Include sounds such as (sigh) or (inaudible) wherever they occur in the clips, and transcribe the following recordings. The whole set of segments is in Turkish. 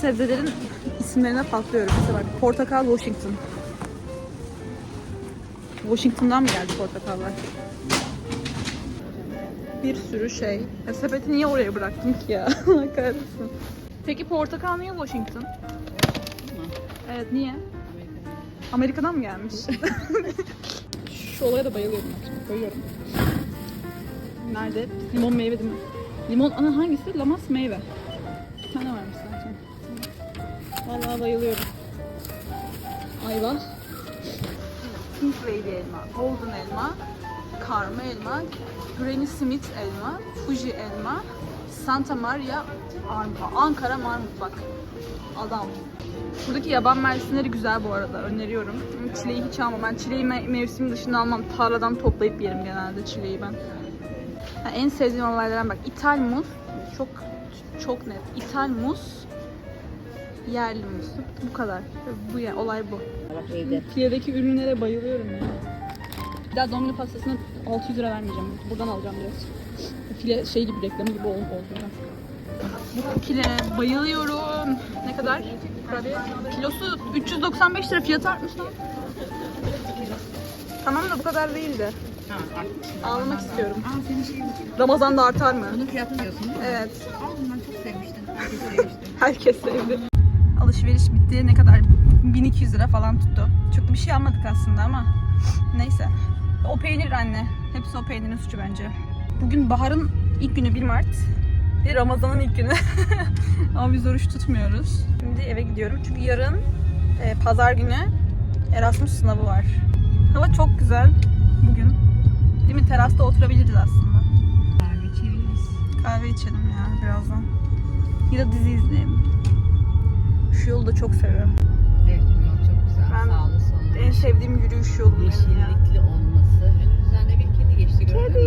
Sebzelerin isimlerine patlıyorum. Mesela bak portakal Washington. Washington'dan mı geldi portakallar? Bir sürü şey. Ya sepeti niye oraya bıraktım ki ya? (laughs) Allah kahretsin. Peki portakal niye Washington? Evet niye? Amerika'dan mı gelmiş? (laughs) Şu olaya da bayılıyorum şimdi. Nerede? Limon meyve değil mi? Limon ana hangisi? Lamas meyve. Vallahi bayılıyorum. Ayva. Pink Lady elma, Golden elma, Karma elma, Granny Smith elma, Fuji elma, Santa Maria armut, Ankara marmut bak. Adam. Buradaki yaban mersinleri güzel bu arada. Öneriyorum. Çileği hiç almam. Ben çileği me- mevsim dışında almam. Tarladan toplayıp yerim genelde çileği ben. Ha, en sevdiğim olaylardan bak. İthal muz. Çok çok net. İthal muz. Yerli muz. Bu kadar. Bu ya olay bu. File'deki ürünlere bayılıyorum ya. Bir daha domino pastasını 600 lira vermeyeceğim. Buradan alacağım biraz. File şey gibi reklamı gibi oldu. oldu. Bu kukile bayılıyorum. Ne kadar? Kurabiye. Kilosu 395 lira fiyatı artmış lan. Tamam da bu kadar değildi. Almak istiyorum. Aa senin şeyin Ramazan'da artar mı? bunun fiyatını diyorsun değil mi? Evet. Aa bunları çok sevmiştim. Herkes sevmişti. Herkes sevdi. Alışveriş bitti. Ne kadar? 1200 lira falan tuttu. Çok bir şey almadık aslında ama neyse. O peynir anne. Hepsi o peynirin suçu bence. Bugün baharın ilk günü 1 Mart. Ve Ramazan'ın ilk günü. (laughs) ama biz oruç tutmuyoruz. Şimdi eve gidiyorum. Çünkü yarın e, pazar günü Erasmus sınavı var. Hava çok güzel bugün. Değil mi? Terasta oturabiliriz aslında. Kahve çeviririz. Kahve içelim ya birazdan. Ya da dizi izleyelim. Şu yolu da çok seviyorum. Evet bu yol çok güzel. Ben Sağlı sollu. En sevdiğim yürüyüş yolu. Yeşillikli olması. Önümüzden de bir kedi geçti gördün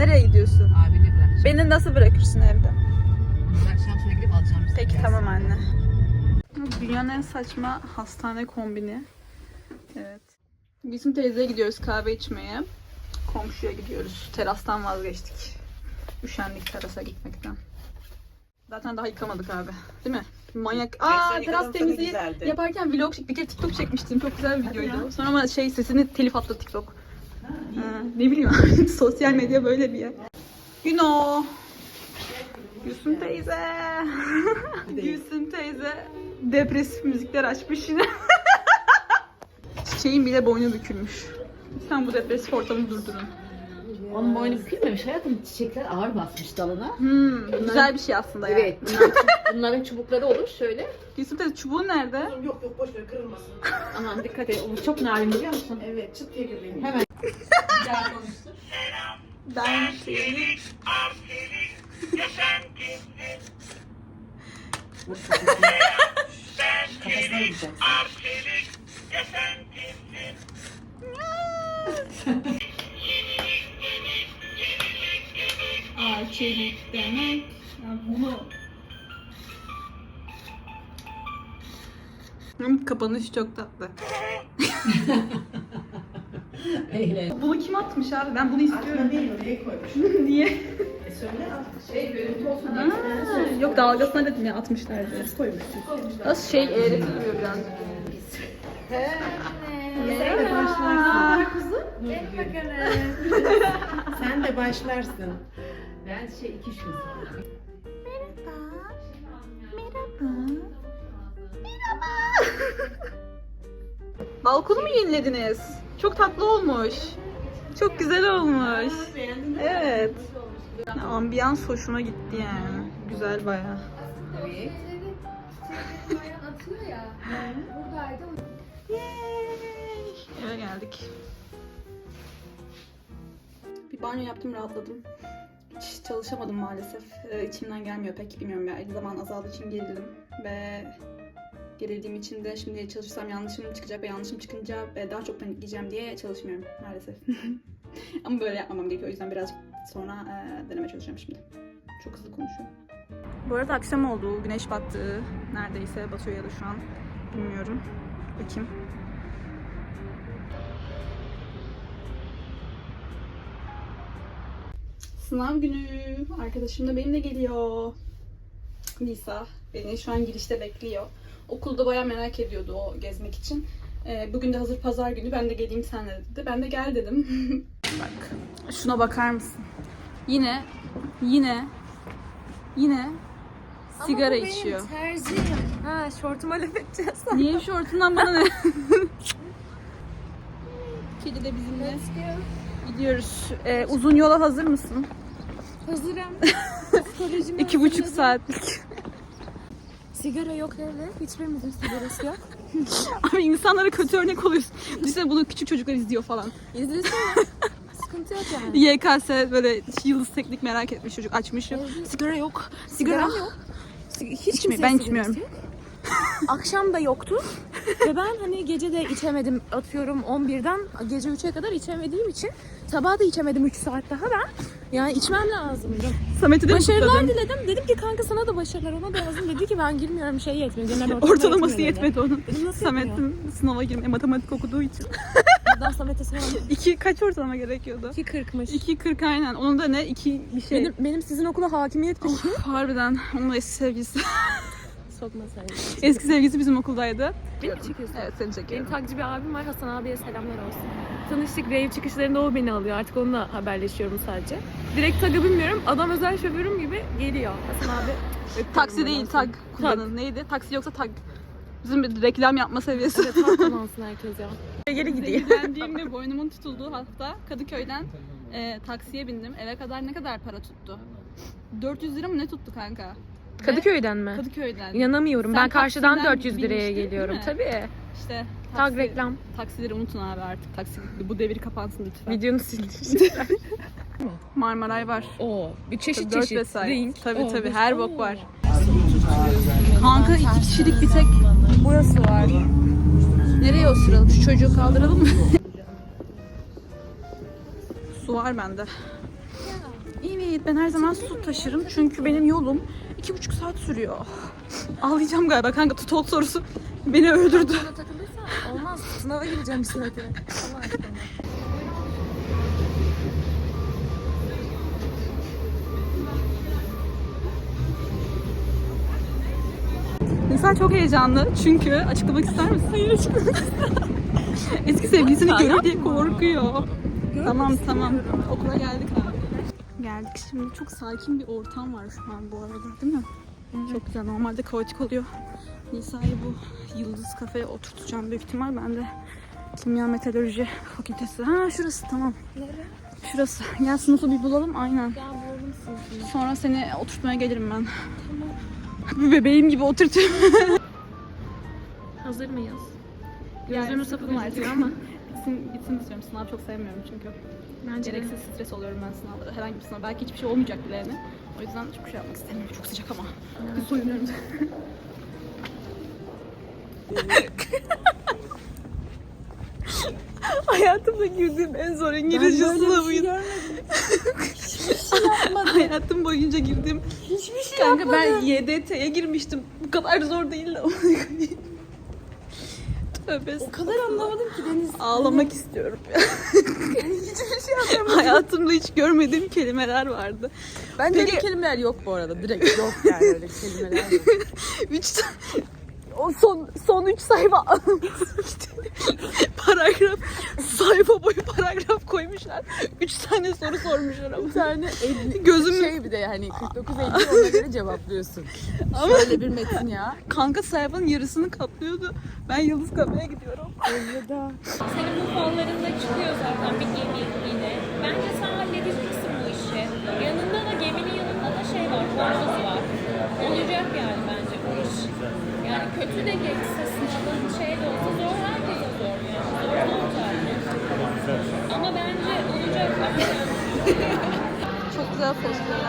Nereye gidiyorsun? Abini bırakacağım. Beni nasıl bırakırsın evde? Bırakacağım sonra gidip alacağım. Peki biraz. tamam anne. Dünyanın en saçma hastane kombini. Evet. Bizim teyzeye gidiyoruz kahve içmeye. Komşuya gidiyoruz. Terastan vazgeçtik. Üşendik terasa gitmekten. Zaten daha yıkamadık abi. Değil mi? Manyak. Aa teras temizliği yaparken vlog çek- bir kere TikTok çekmiştim. Çok güzel bir videoydu. Sonra ama şey sesini telif attı TikTok. Ha, ne bileyim (laughs) sosyal medya böyle bir yer. Güno. Gülsüm teyze. (laughs) Gülsüm teyze depresif müzikler açmış yine. (laughs) Çiçeğin bile boynu bükülmüş. Lütfen bu depresif ortamı durdurun. Onun boynu bükülmemiş hayatım. Çiçekler ağır basmış dalına. Hmm, güzel bir şey aslında yani. Evet. Bunlar, bunların çubukları olur şöyle. Gülsüm teyze çubuğun nerede? Yok yok boş ver kırılmasın. Aman dikkat et. O çok narin biliyor musun? Evet çıt diye kırılayım. Hemen. Ben seni... Kafasına vuracaksın. Arçelik demek. Ya bunu... Kapanış çok tatlı. (laughs) Eğlen. Bunu kim atmış abi? Ben bunu istiyorum. Aklına değil oraya koymuş. (laughs) Niye? E söyle al. Şey görüntü olsun Aa, yok dalgasına dedim ya atmışlar diye. Süs koymuşsun. Nasıl şey eğreti duruyor biraz. Sen de başlarsın. Sen de başlarsın. Ben şey iki şu. Balkonu mu yenilediniz? Çok tatlı olmuş. Çok güzel olmuş. Evet. Ambiyans hoşuma gitti yani. Güzel bayağı. Evet. atıyor ya. Buradaydı. Yay! Eve geldik. Bir banyo yaptım rahatladım. hiç çalışamadım maalesef. Ee, içimden gelmiyor pek bilmiyorum ya. Zaman azaldığı için gerildim ve gerildiğim için de şimdi çalışırsam yanlışım çıkacak ve yanlışım çıkınca e, daha çok panikleyeceğim diye çalışmıyorum maalesef. (laughs) Ama böyle yapmamam gerekiyor. O yüzden birazcık sonra e, deneme çalışacağım şimdi. Çok hızlı konuşuyorum. Bu arada akşam oldu. Güneş battı. Neredeyse batıyor ya da şu an. Bilmiyorum. Bakayım. Sınav günü. Arkadaşım da benimle geliyor. Nisa beni şu an girişte bekliyor. Okulda bayağı merak ediyordu o gezmek için. Ee, bugün de hazır pazar günü ben de geleyim senle dedi. Ben de gel dedim. (laughs) Bak şuna bakar mısın? Yine yine yine sigara içiyor. Terzi. Ha şortuma laf edeceğiz. (laughs) Niye şortundan bana ne? (laughs) Kedi de bizimle gidiyoruz. Ee, uzun yola hazır mısın? Hazırım. İki buçuk saatlik. Sigara yok evde. Hiçbirimizin sigarası yok. (laughs) Abi insanlara kötü örnek oluyorsun. Düşünsene bunu küçük çocuklar izliyor falan. İzlesene. Sıkıntı yok yani. YKS böyle yıldız teknik merak etmiş çocuk açmış. Evet. Sigara yok. Sigara Sigaram yok. Hiç kimsenin ben içmiyorum. Akşam da yoktu. Ve ben hani gece de içemedim. Atıyorum 11'den gece 3'e kadar içemediğim için sabah da içemedim 3 saat daha ben. Yani içmem lazım. Samet'i de Başarılar kutladım. diledim. Dedim ki kanka sana da başarılar ona da yazdım. Dedi ki ben girmiyorum şey yetmiyor. Genel ortalama Ortalaması yetmiyor dedi. yetmedi onun. Dedim nasıl yetmiyor? Samet'in sınava girmeye matematik okuduğu için. (laughs) Buradan Samet'e selam. İki kaç ortalama gerekiyordu? 2.40'mış. 2.40 aynen. Onun da ne? 2 bir şey. Benim, benim sizin okula hakimiyet peki. Harbiden. Onun da eski sevgilisi. (laughs) Sokma sen. eski sevgilisi bizim okuldaydı. Beni mi çekiyorsun? Evet seni Benim çekiyorum. takipçi bir abim var Hasan abiye selamlar olsun. Tanıştık rave çıkışlarında o beni alıyor. Artık onunla haberleşiyorum sadece. Direkt tagı bilmiyorum. Adam özel şoförüm gibi geliyor. Hasan abi. (laughs) Taksi değil tag kullanın. Neydi? Taksi yoksa tag. Bizim bir reklam yapma seviyesi. Evet tag kullansın herkes ya. Geri gidiyor. Zehirlendiğimde (laughs) boynumun tutulduğu hafta Kadıköy'den e, taksiye bindim. Eve kadar ne kadar para tuttu? 400 lira mı ne tuttu kanka? Kadıköy'den mi? Kadıköy'den. İnanamıyorum. Sen ben karşıdan Taksim'den 400 liraya geliyorum. Tabii. İşte Tag taksi- reklam. Taksileri unutun abi artık. Taksi bu devir kapansın lütfen. Videonu sildir. (laughs) Marmaray var. Oo, bir çeşit Dört çeşit. vesaire. Renk. Tabii Oo, tabii her bok var. Kanka iki kişilik bir tek burası var. Nereye oturalım? Şu çocuğu kaldıralım mı? (laughs) su var bende. Evet ben her zaman su taşırım çünkü benim yolum iki buçuk saat sürüyor. Ağlayacağım galiba kanka tutok sorusu beni öldürdü. Takılırsan olmaz. Sınava gireceğim bir saate. Allah aşkına. İnsan çok heyecanlı çünkü açıklamak ister misin? Hayır açıklamak Eski sevgilisini görür diye korkuyor. tamam tamam. Okula geldik abi. Geldik şimdi. Çok sakin bir ortam var şu an bu arada değil mi? Çok güzel. Normalde kaotik oluyor. Nisa'yı bu Yıldız Kafe'ye oturtacağım büyük ihtimal. Ben de Kimya Meteoroloji Fakültesi. Ha şurası tamam. Nereye? Şurası. Gel sınıfı bir bulalım. Aynen. Ya bulalım sınıfını. Sonra seni oturtmaya gelirim ben. Bir bebeğim gibi oturtuyorum. Hazır mıyız? Yani Gözlerim sıkıldım sapı artık. ama. (laughs) Gitsin, gitsin istiyorum. Sınav çok sevmiyorum çünkü. Bence de. Gereksiz stres oluyorum ben sınavda. Herhangi bir sınav. Belki hiçbir şey olmayacak bile yani. O yüzden çok şey yapmak istemiyorum. Çok sıcak ama. Bir soyunuyorum. (laughs) Hayatımda girdiğim en zor İngilizce sınavıydı. Hayatım boyunca girdim. Hiçbir şey Kanka ben YDT'ye girmiştim. Bu kadar zor değildi. (laughs) Tövbe O kadar anlamadım ki Deniz. Ağlamak istiyorum ya. (laughs) Hiçbir şey anlamadım. Hayatımda hiç görmediğim kelimeler vardı. Bence Peki- öyle kelimeler yok bu arada. Direkt yok yani öyle kelimeler yok. (laughs) Üç ta- o son son üç sayfa (laughs) paragraf sayfa boyu paragraf koymuşlar. Üç tane soru sormuşlar ama. Bir tane Gözümü şey bir de hani 49 50 ona göre cevaplıyorsun. Ama- Şöyle bir metin ya. kanka sayfanın yarısını kaplıyordu. Ben Yıldız Kafe'ye gidiyorum. Senin bu kollarında çıkıyor zaten bir gemi yine. Bence sen halledeceksin bu işi. Yanında da geminin yanında da şey var, forması var. Olacak yani bence bu iş. Yani kötü de geçse sınavın şey de olsa zor herkese zor yani. Zor zor zaten. Ama bence olacak. Çok güzel güzel seçtiler.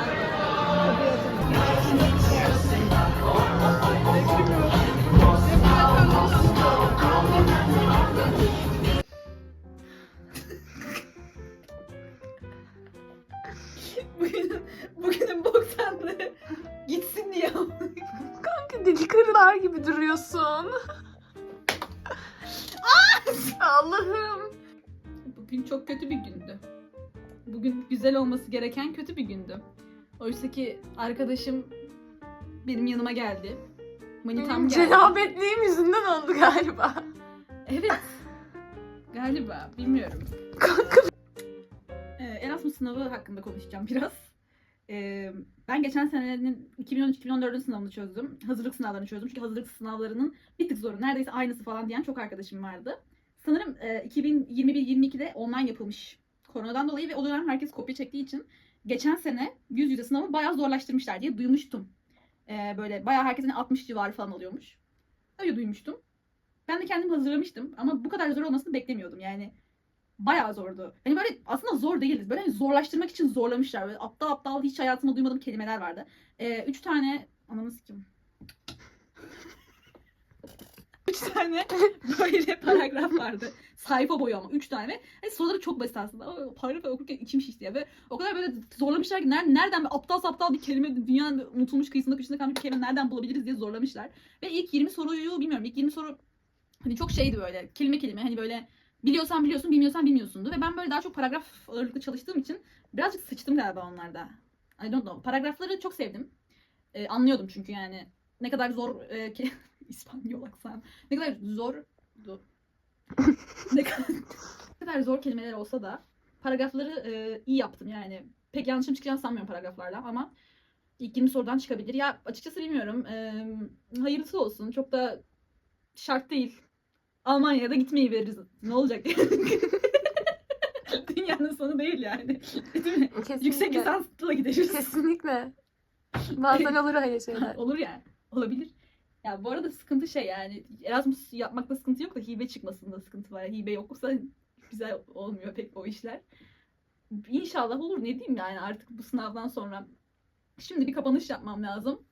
Gereken kötü bir gündü. Oysa ki arkadaşım benim yanıma geldi. Manitam Benim geldi. cenabetliğim yüzünden oldu galiba. Evet. Galiba. Bilmiyorum. Kanka Ee, Erasmus sınavı hakkında konuşacağım biraz. Ee, ben geçen senenin 2013-2014'ün sınavını çözdüm. Hazırlık sınavlarını çözdüm. Çünkü hazırlık sınavlarının bir tık zoru. Neredeyse aynısı falan diyen çok arkadaşım vardı. Sanırım e, 2021-22'de online yapılmış koronadan dolayı ve o dönem herkes kopya çektiği için geçen sene yüz yüze sınavı bayağı zorlaştırmışlar diye duymuştum. Ee, böyle bayağı herkesin 60 civarı falan alıyormuş. Öyle duymuştum. Ben de kendim hazırlamıştım ama bu kadar zor olmasını beklemiyordum yani. Bayağı zordu. Hani böyle aslında zor değildi. Böyle hani zorlaştırmak için zorlamışlar. Böyle aptal aptal hiç hayatımda duymadığım kelimeler vardı. Ee, üç tane... Ananı sikim. Üç tane böyle paragraf vardı. Sayfa boyu ama üç tane ve hani soruları çok basit aslında. O paragrafı okurken içim şişti ya. Ve o kadar böyle zorlamışlar ki nereden, nereden aptal saptal bir kelime dünyanın unutulmuş kıyısında köşesinde kalmış bir kelime nereden bulabiliriz diye zorlamışlar. Ve ilk 20 soruyu bilmiyorum. İlk 20 soru hani çok şeydi böyle kelime kelime hani böyle biliyorsan biliyorsun bilmiyorsan bilmiyorsundu ve ben böyle daha çok paragraf ağırlıklı çalıştığım için birazcık sıçtım galiba onlarda. I don't know. Paragrafları çok sevdim. Ee, anlıyordum çünkü yani ne kadar zor e, İspanyol aksan. Ne kadar zor (laughs) ne kadar, ne kadar zor kelimeler olsa da paragrafları e, iyi yaptım yani. Pek yanlışım çıkacağını sanmıyorum paragraflarla ama ilk 20 sorudan çıkabilir. Ya açıkçası bilmiyorum. E, hayırlısı olsun. Çok da şart değil. Almanya'ya da gitmeyi veririz. Ne olacak? (laughs) Dünyanın sonu değil yani. Değil mi? kesinlikle. Yüksek lisansla gideriz. Kesinlikle. Bazen olur öyle şeyler. (laughs) Olur yani. Olabilir. Ya bu arada sıkıntı şey yani Erasmus yapmakta sıkıntı yok da hibe çıkmasında sıkıntı var. Hibe yoksa güzel olmuyor pek o işler. İnşallah olur ne diyeyim yani artık bu sınavdan sonra. Şimdi bir kapanış yapmam lazım.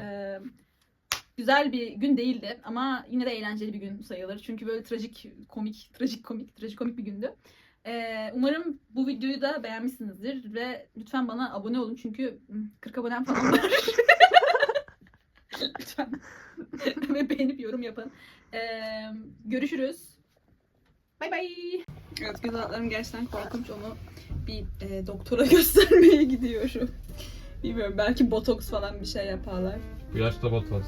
Ee, güzel bir gün değildi ama yine de eğlenceli bir gün sayılır. Çünkü böyle trajik, komik, trajik komik, trajikomik bir gündü. Ee, umarım bu videoyu da beğenmişsinizdir ve lütfen bana abone olun çünkü hmm, 40 abonem falan var. (laughs) lütfen (laughs) ve beğenip yorum yapın. Ee, görüşürüz. Bay bay. Evet göz altlarım gerçekten korkunç. Onu bir e, doktora (laughs) göstermeye gidiyorum. Bilmiyorum belki botoks falan bir şey yaparlar. Bu yaşta botoz.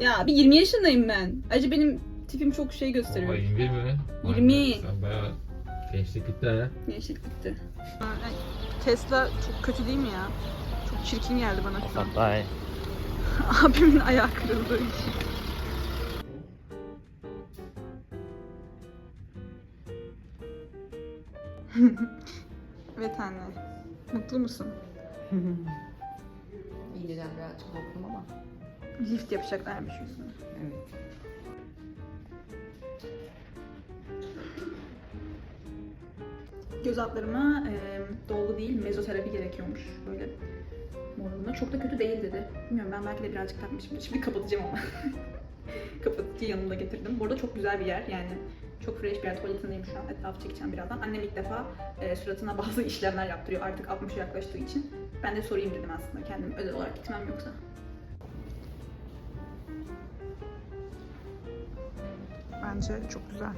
Ya bir 20 yaşındayım ben. Acı benim tipim çok şey gösteriyor. 21 mi? Vay 20. be, Sen bayağı gençlik bitti ha. Gençlik bitti. Tesla çok kötü değil mi ya? Çok çirkin geldi bana. Bye. (laughs) Abimin ayağı kırıldığı için. (laughs) evet anne. Mutlu musun? (laughs) İnceden birazcık korktum ama. Lift yapacaklarmış yüzüne. Evet. Göz altlarıma e, dolgu değil mezoterapi gerekiyormuş böyle morluğuna. Çok da kötü değil dedi. Bilmiyorum ben belki de birazcık takmışım. Şimdi kapatacağım ama. (laughs) Kapatıcı yanımda getirdim. Bu arada çok güzel bir yer yani. Çok fresh bir yer. Tuvaletindeyim şu an. Etrafı çekeceğim birazdan. Annem ilk defa e, suratına (laughs) bazı işlemler yaptırıyor artık 60'a yaklaştığı için. Ben de sorayım dedim aslında kendim özel olarak gitmem yoksa. Bence çok güzel.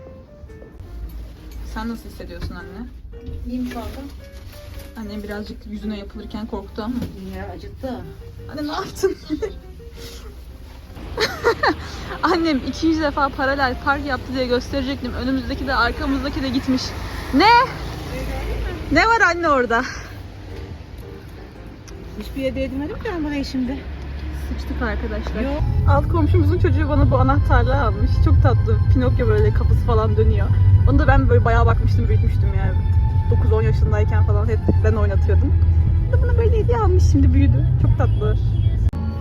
Sen nasıl hissediyorsun anne? İyiyim şu anda. Annem birazcık yüzüne yapılırken korktu ama. Yine acıttı. Anne ne yaptın? (laughs) Annem 200 defa paralel park yaptı diye gösterecektim. Önümüzdeki de arkamızdaki de gitmiş. Ne? Ne var anne orada? Hiçbir yere edinmedim ki ben burayı şimdi. Sıçtık arkadaşlar. Alt komşumuzun çocuğu bana bu anahtarlığı almış. Çok tatlı. Pinokyo böyle kafası falan dönüyor. Onu da ben böyle bayağı bakmıştım, büyütmüştüm yani. 9-10 yaşındayken falan hep ben oynatıyordum. Da bana böyle hediye almış şimdi büyüdü. Çok tatlı.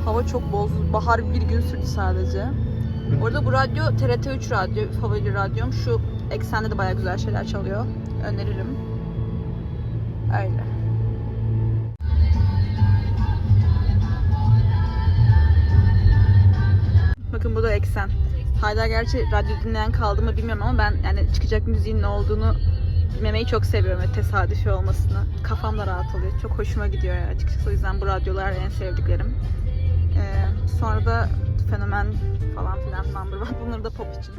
Hava çok bozdu. Bahar bir gün sürdü sadece. Orada bu radyo TRT3 radyo, favori radyom. Şu eksende de bayağı güzel şeyler çalıyor. Öneririm. Öyle. Bakın bu da eksen. Hala gerçi radyo dinleyen kaldı mı bilmiyorum ama ben yani çıkacak müziğin ne olduğunu dinlemeyi çok seviyorum ve tesadüfi olmasını. Kafam da rahat oluyor. Çok hoşuma gidiyor ya açıkçası. O yüzden bu radyolar en sevdiklerim. Ee, sonra da fenomen falan filan number one. Bunları da pop için.